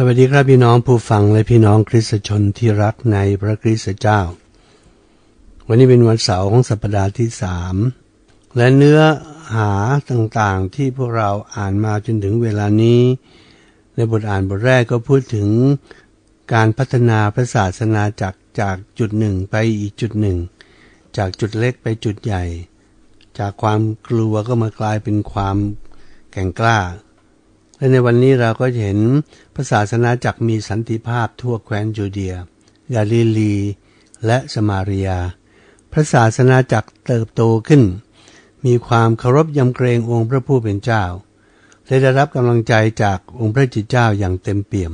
สวัสดีครับพี่น้องผู้ฟังและพี่น้องคริสตชนที่รักในพระคริสตเจ้า วันนี้เป็นวันเสาร์ของสัปดาห์ที่สามและเนื้อหาต่างๆที่พวกเราอ่านมาจนถึงเวลานี้ ในบทอ่านบทแรกก็พูดถึงการพัฒนาพระศาสนาจากจากจุดหนึ่งไปอีกจุดหนึ่ง จากจุดเล็กไปจุดใหญ่ จากความกลัวก็มากลายเป็นความแก่งกล้า และในวันนี้เราก็จะเห็นพระศาสนาจักรมีสันติภาพทั่วแคว้นยูเดียกาลิลี และสมาริยาพระศาสนาจักรเติบโตขึ้น มีความเคารพยำเกรงองค์พระผู้เป็นเจ้า และได้รับกำลังใจจากองค์พระจิตเจ้าอย่างเต็มเปี่ยม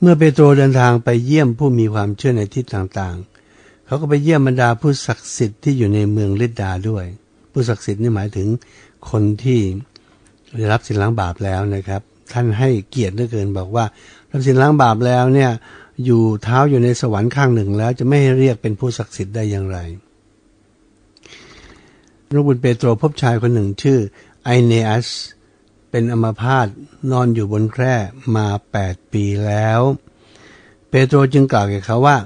เมื่อเปโตรเดินทางไปเยี่ยมผู้มีความเชื่อในทิศต่างๆ เขาก็ไปเยี่ยมบรรดาผู้ศักดิ์สิทธิ์ที่อยู่ในเมืองลิดดาด้วย ผู้ศักดิ์สิทธิ์นี่หมายถึงคนที่ ได้รับสินล้างบาปแล้วนะครับ ท่านให้เกียรติเหลือเกินบอกว่า รับสินล้างบาปแล้วเนี่ยอยู่เท้าอยู่ในสวรรค์ข้างหนึ่งแล้วจะไม่ให้เรียกเป็นผู้ศักดิ์สิทธิ์ได้อย่างไรพระบุญเปโตรพบชายคนหนึ่งชื่อไอเนอัสเป็นอมาพาตนอนอยู่บนแคร่มาแปดปีแล้ว เปโตรจึงกล่าวแก่เขาว่า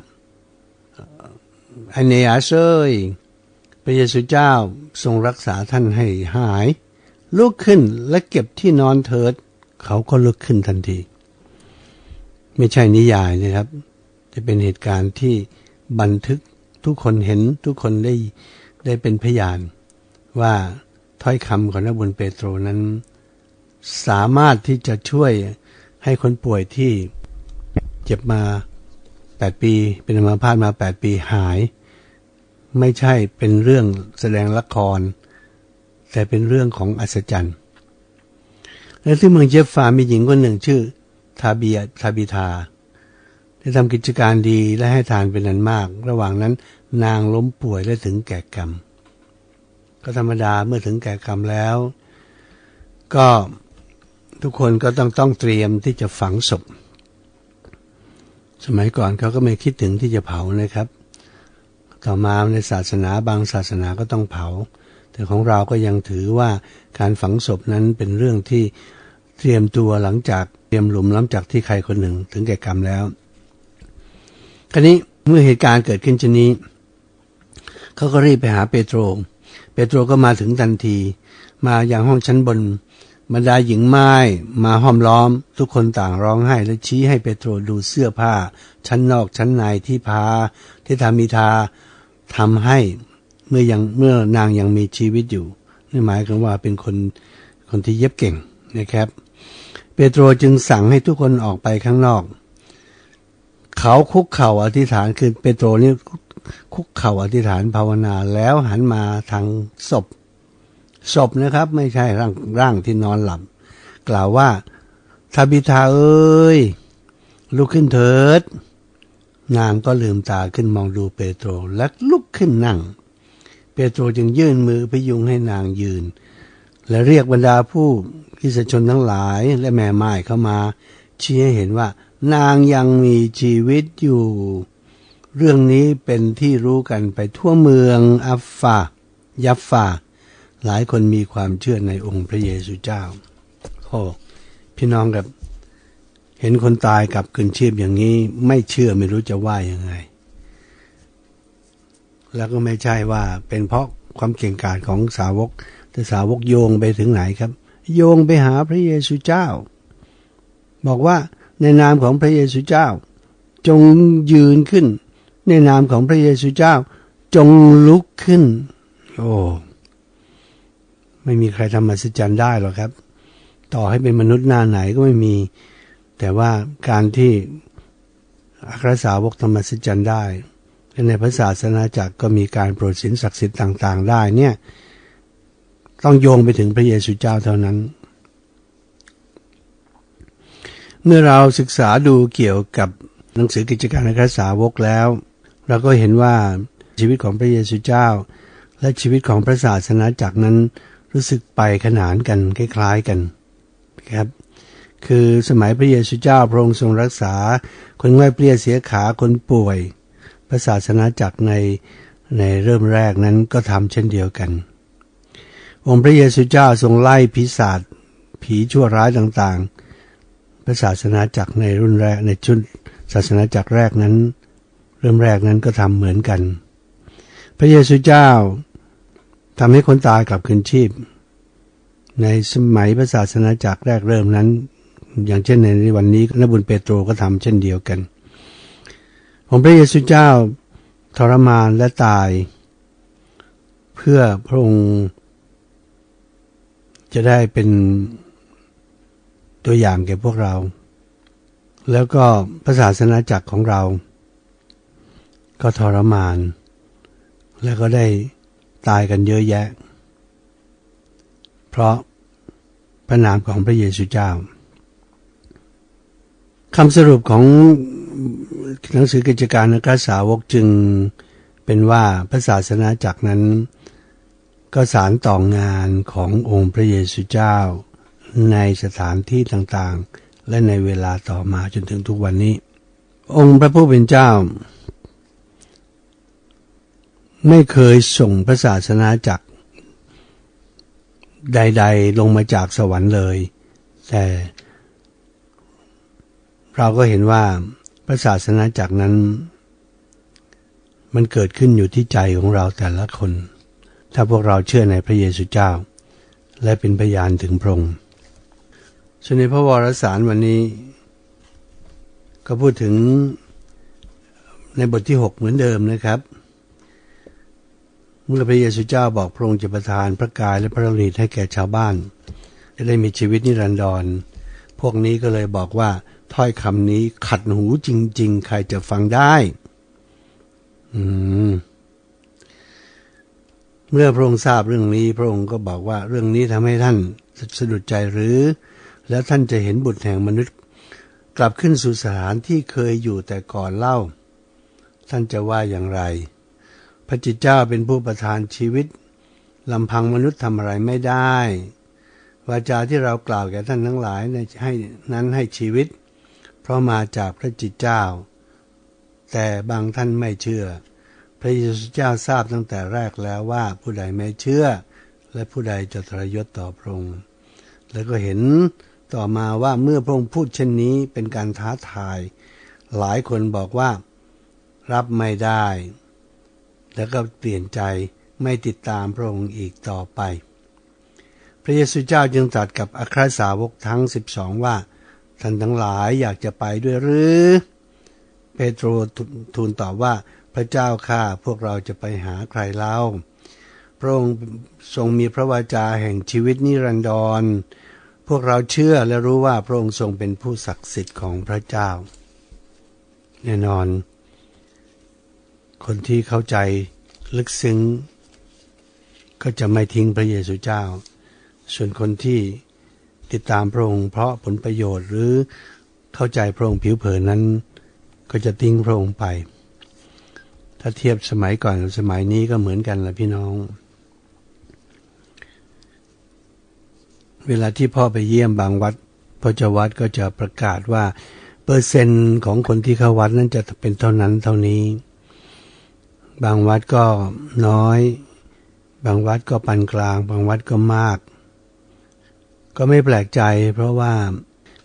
ไอเนอัสเอ้ยพระเยซูเจ้าทรงรักษาท่านให้หาย ลุกขึ้นและเก็บที่นอนเถิด เขาก็ลุกขึ้นทันที ไม่ใช่นิยายนะครับ จะเป็นเหตุการณ์ที่บันทึกทุกคนเห็นทุกคนได้ได้เป็นพยาน ว่าถ้อยคำของนบุญเปโตรนั้น สามารถที่จะช่วยให้คนป่วยที่เจ็บมาแปดปี เป็นอัมาพาตมาแปดปีหาย ไม่ใช่เป็นเรื่องแสดงละคร แต่เป็นเรื่องของอัศจรรย์ และที่เมืองเจฟฟามีหญิงคนหนึ่งชื่อ ทาเบียทาบิทา ได้ทำกิจการดีและให้ทานเป็นนันมาก ระหว่างนั้นนางล้มป่วยและถึงแก่กรรม ก็ธรรมดาเมื่อถึงแก่กรรมแล้ว ก็ทุกคนก็ต้องต้องเตรียมที่จะฝังศพ สมัยก่อนเขาก็ไม่คิดถึงที่จะเผานะครับ ต่อมาในศาสนาบางศาสนาก็ต้องเผา แต่ของเราก็ยังถือว่าการฝังศพนั้นเป็นเรื่องที่เตรียมตัวหลังจากเตรียมหลุมหลังจากที่ใครคนหนึ่งถึงแก่กรรมแล้ว คราวนี้เมื่อเหตุการณ์เกิดขึ้นชนนี้เขาก็รีบไปหาเปโตร เปโตรก็มาถึงทันที มาอย่างห้องชั้นบน บรรดาหญิงไม้มาห้อมล้อม ทุกคนต่างร้องไห้ และชี้ให้เปโตรดูเสื้อผ้า ชั้นนอกชั้นในที่พาที่ทามิทาทำให้ เมื่อยังเมื่อนางยังมีชีวิตอยู่นี่หมายถึงว่าเป็นคนคนที่เย็บเก่งนะครับ เปโตรจึงสั่งให้ทุกคนออกไปข้างนอก เขาคุกเข่าอธิษฐานคือเปโตรนี่คุกเข่าอธิษฐานภาวนาแล้วหันมาทางศพศพนะครับ ไม่ใช่ร่างร่างที่นอนหลับ กล่าวว่าทาบิทาเอ้ยลุกขึ้นเถิด นางก็ลืมตาขึ้นมองดูเปโตรและลุกขึ้นนั่ง เปโตรจึงยื่นมือพยุงให้นางยืน และเรียกบรรดาผู้กิสชนทั้งหลายและแม่ไม้เข้ามา ชี้ให้เห็นว่านางยังมีชีวิตอยู่ เรื่องนี้เป็นที่รู้กันไปทั่วเมืองอัฟฟายัฟฟาหลายคนมีความเชื่อในองค์พระเยซูเจ้าโอ้พี่น้องครับ เห็นคนตายกับคืนชีพอย่างนี้ ไม่เชื่อไม่รู้จะว่ายังไง แล้วก็ไม่ใช่ว่าเป็นเพราะความเก่งกาจของสาวก แต่สาวกโยงไปถึงไหนครับ โยงไปหาพระเยซูเจ้า บอกว่าในนามของพระเยซูเจ้า จงยืนขึ้น ในนามของพระเยซูเจ้า จงลุกขึ้น โอ้ไม่มีใครทำมหัศจรรย์ได้หรอกครับ ต่อให้เป็นมนุษย์หน้าไหนก็ไม่มี แต่ว่าการที่อัครสาวกธรรมศจรรย์ได้ ในพระศาสนาจักรก็มีการโปรดสินศักดิ์สิทธิ์ต่าง ๆ ได้เนี่ย ต้องโยงไปถึงพระเยซูเจ้าเท่านั้น เมื่อเราศึกษาดูเกี่ยวกับหนังสือกิจการอัครสาวกแล้ว เราก็เห็นว่าชีวิตของพระเยซูเจ้า และชีวิตของพระศาสนาจักรนั้นรู้สึกไปขนานกันคล้ายๆกันครับคือสมัยพระเยซูเจ้าพระองค์ทรงรักษา คนง่อยเปรี้ยเสียขาคนป่วย ระศาสนาจักรในในเริ่มแรกนั้นก็ทำเช่นเดียวกัน องค์พระเยซูเจ้าทรงไล่พิศาจผีชั่วร้ายต่างๆ พระศาสนาจักรในรุ่นแรกในชุดศาสนาจักรแรกนั้น เริ่มแรกนั้นก็ทำเหมือนกัน พระเยซูเจ้าทำให้คนตายกลับคืนชีพ ในสมัยพระศาสนาจักรแรกเริ่มนั้น อย่างเช่นในวันนี้นบุญเปโตรก็ทำเช่นเดียวกัน องค์พระเยซูเจ้าทรมานและตาย เพื่อพระองค์จะได้เป็นตัวอย่างแก่พวกเรา แล้วก็พระศาสนาจักรของเรา ก็ทรมาน แล้วก็ได้ตายกันเยอะแยะ เพราะพระนามของพระเยซูเจ้าคำสรุปของ หนังสือกิจการนักสาวกจึงเป็นว่าพระศาสนาจักรนั้น ก็สารต่องานขององค์พระเยซูเจ้า ในสถานที่ต่างๆ และในเวลาต่อมาจนถึงทุกวันนี้ องค์พระผู้เป็นเจ้า ไม่เคยส่งพระศาสนาจักร ใด ๆ ลงมาจากสวรรค์เลย แต่เราก็เห็นว่า พระศาสนาจักรนั้น มันเกิดขึ้นอยู่ที่ใจของเราแต่ละคน ถ้าพวกเราเชื่อในพระเยซูเจ้า และเป็นพยานถึงพระองค์ส่วนในพระวรสารวันนี้ ก็พูดถึงในบทที่ 6 เหมือนเดิมนะครับ เมื่อพระเยซูเจ้าบอกพระองค์จะประทานพระกายและพระฤทธิ์ให้แก่ชาวบ้านจะได้มีชีวิตนิรันดร พวกนี้ก็เลยบอกว่า ถ้อยคำนี้ขัดหูจริง ๆ ใครจะฟังได้ อืม เมื่อพระองค์ทราบเรื่องนี้ พระองค์ก็บอกว่าเรื่องนี้ทำให้ท่านสะดุดใจหรือ แล้วท่านจะเห็นบุตรแห่งมนุษย์ กลับขึ้นสู่สถานที่เคยอยู่แต่ก่อนเล่า ท่านจะว่าอย่างไร พระจิตเจ้าเป็นผู้ประทานชีวิตลำพังมนุษย์ทำอะไรไม่ได้วาจาที่เรากล่าวแก่ท่านทั้งหลายให้นั้นให้ชีวิต เพราะมาจากพระจิตเจ้า แต่บางท่านไม่เชื่อ พระเยซูเจ้าทราบตั้งแต่แรกแล้วว่าผู้ใดไม่เชื่อ และผู้ใดจะทรยศต่อพระองค์แล้วก็เห็นต่อมาว่าเมื่อพระองค์พูดเช่นนี้เป็นการท้าทาย หลายคนบอกว่ารับไม่ได้ แล้วก็เปลี่ยนใจไม่ติดตามพระองค์อีกต่อไป พระเยซูเจ้าจึงตรัสกับอัครสาวกทั้งสิบสองว่า ท่านทั้งหลายอยากจะไปด้วยหรือ เปโตรทูลตอบว่าพระเจ้าข้าพวกเราจะไปหาใครเล่า พระองค์ทรงมีพระวาจาแห่งชีวิตนิรันดร พวกเราเชื่อและรู้ว่าพระองค์ทรงเป็นผู้ศักดิ์สิทธิ์ของพระเจ้า แน่นอน คนที่เข้าใจลึกซึ้ง ก็จะไม่ทิ้งพระเยซูเจ้า ส่วนคนที่ ติดตามพระองค์เพราะผลประโยชน์หรือเข้าใจพระองค์ผิวเผินนั้น ก็จะทิ้งพระองค์ไป ถ้าเทียบสมัยก่อนกับสมัยนี้ก็เหมือนกันแหละพี่น้อง เวลาที่พ่อไปเยี่ยมบางวัดพระเจ้าวัดก็จะประกาศว่า เปอร์เซ็นต์ของคนที่เข้าวัดนั้นจะเป็นเท่านั้นเท่านี้ บางวัดก็น้อย บางวัดก็ปานกลาง บางวัดก็มาก ก็ไม่แปลกใจ เพราะว่า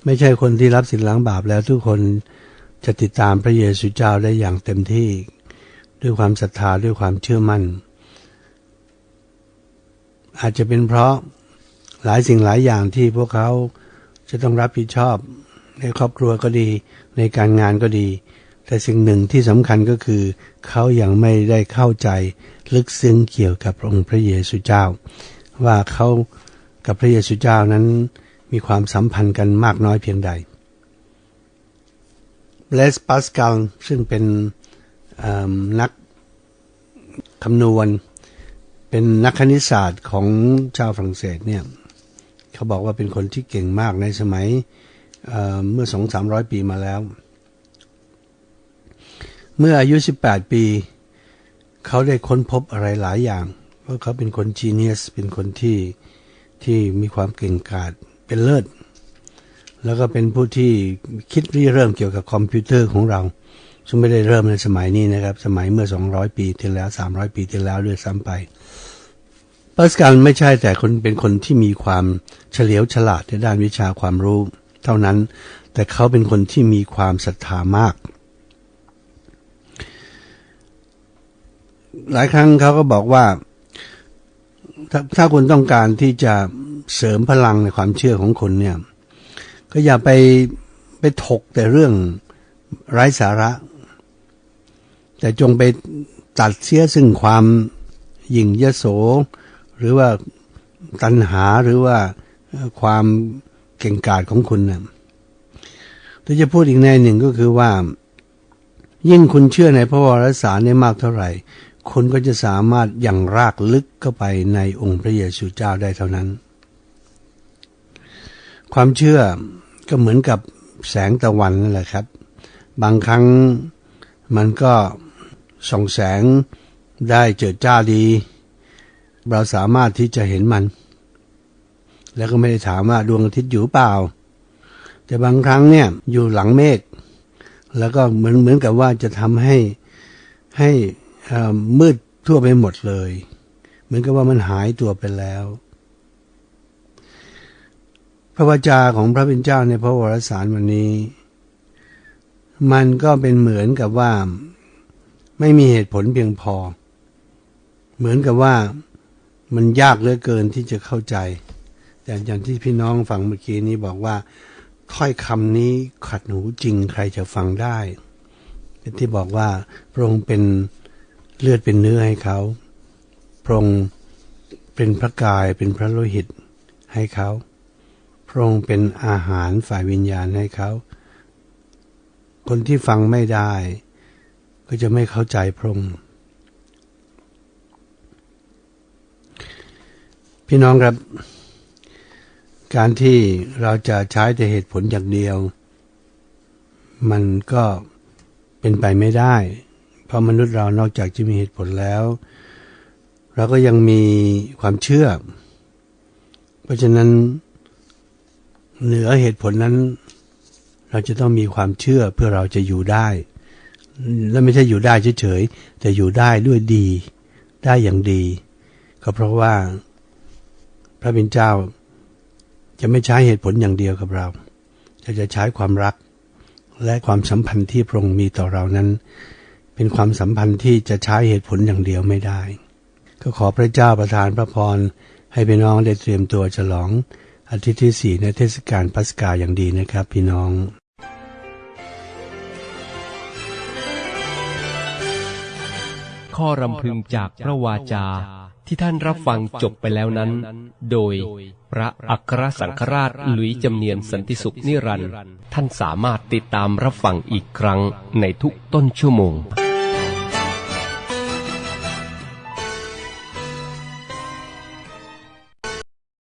ไม่ใช่คนที่รับสินล้างบาปแล้วทุกคนจะติดตามพระเยซูเจ้าได้อย่างเต็มที่ ด้วยความศรัทธาด้วยความเชื่อมั่น อาจจะเป็นเพราะหลายสิ่งหลายอย่างที่พวกเขาจะต้องรับผิดชอบในครอบครัวก็ดีในการงานก็ดี แต่สิ่งหนึ่งที่สำคัญก็คือ เขายัางไม่ได้เข้าใจลึกซึ้งเกี่ยวกับองค์พระเยซูเจ้า ว่าเขา กับพระเยซูเจ้านั้นมีความสัมพันธ์กันมากน้อยเพียงใดเบลสปาสกาลซึ่งเป็นนักคำนวณ เป็นนักคณิตศาสตร์ของชาวฝรั่งเศสเนี่ยเขาบอกว่าเป็นคนที่เก่งมากในสมัยเเมื่อสองสามร้อยปีมาแล้ว เมื่ออายุ 18 ปี เขาได้ค้นพบอะไรหลายอย่าง เพราะเขาเป็นคนจีเนียสเป็นคนที่ ที่มีความเก่งกาจเป็นเลิศ แล้วก็เป็นผู้ที่คิดริเริ่มเกี่ยวกับคอมพิวเตอร์ของเรา ซึ่งไม่ได้เริ่มในสมัยนี้นะครับ สมัยเมื่อ 200 ปีที่แล้ว 300 ปีที่แล้วด้วยซ้ำไปปัสกาลไม่ใช่แต่คนเป็นคนที่มีความเฉลียวฉลาดในด้านวิชาความรู้ เท่านั้น แต่เขาเป็นคนที่มีความศรัทธามาก หลายครั้งเขาก็บอกว่า ถ้าถ้าคุณต้องการที่จะเสริมพลังในความเชื่อของคนเนี่ย ก็อย่าไปไปถกแต่เรื่องไร้สาระ แต่จงไปตัดเสียซึ่งความหยิ่งยโส หรือว่าตัณหาหรือว่าความเก่งกาจของคุณนะถ้าจะพูดอีกในหนึ่งก็คือว่า ยิ่งคุณเชื่อในพระวรสารได้มากเท่าไหร่ คุณก็จะสามารถย่างรากลึกเข้าไปในองค์พระเยซูเจ้าได้เท่านั้น ความเชื่อก็เหมือนกับแสงตะวันนั่นแหละครับ บางครั้งมันก็ส่องแสงได้เจิดจ้าดี เราสามารถที่จะเห็นมัน แล้วก็ไม่ได้ถามว่าดวงอาทิตย์อยู่เปล่า แต่บางครั้งเนี่ยอยู่หลังเมฆแล้วก็เหมือนเหมือนกับว่าจะทำให้ให้ มืดทั่วไปหมดเลย เหมือนกับว่ามันหายตัวไปแล้ว พระวจาของพระเป็นเจ้าในพระวรสารวันนี้ มันก็เป็นเหมือนกับว่า ไม่มีเหตุผลเพียงพอ เหมือนกับว่ามันยากเหลือเกินที่จะเข้าใจ แต่อย่างที่พี่น้องฟังเมื่อกี้นี้บอกว่า ถ้อยคำนี้ขัดหูจริงใครจะฟังได้ที่บอกว่าพระองค์เป็น เลือดเป็นเนื้อให้เขา พระองค์เป็นพระกายเป็นพระโลหิตให้เขา พระองค์เป็นอาหารฝ่ายวิญญาณให้เขา คนที่ฟังไม่ได้ ก็จะไม่เข้าใจพระองค์พี่น้องครับ การที่เราจะใช้แต่เหตุผลอย่างเดียว มันก็เป็นไปไม่ได้ เพราะมนุษย์เรานอกจากจะมีเหตุผลแล้ว เราก็ยังมีความเชื่อ เพราะฉะนั้นเหนือเหตุผลนั้น เราจะต้องมีความเชื่อเพื่อเราจะอยู่ได้ และไม่ใช่อยู่ได้เฉยๆแต่อยู่ได้ด้วยดี ได้อย่างดี ก็เพราะว่าพระบิดเจ้าจะไม่ใช้เหตุผลอย่างเดียวกับเราจะจะใช้ความรักและความสัมพันธ์ที่พระองค์มีต่อเรานั้น เป็นความสัมพันธ์ที่จะใช้เหตุผลอย่างเดียวไม่ได้ ก็ขอพระเจ้าประทานพระพรให้พี่น้องได้เตรียมตัวฉลองอาทิตย์ที่สี่ในเทศกาลปัสกาอย่างดีนะครับ พี่น้องข้อรำพึงจากพระวาจาที่ท่านรับฟังจบไปแล้วนั้น โดยพระอัครสังฆราชหลุยจำเนียนสันติสุขนิรันดร์ท่านสามารถติดตามรับฟังอีกครั้งในทุกต้นชั่วโมง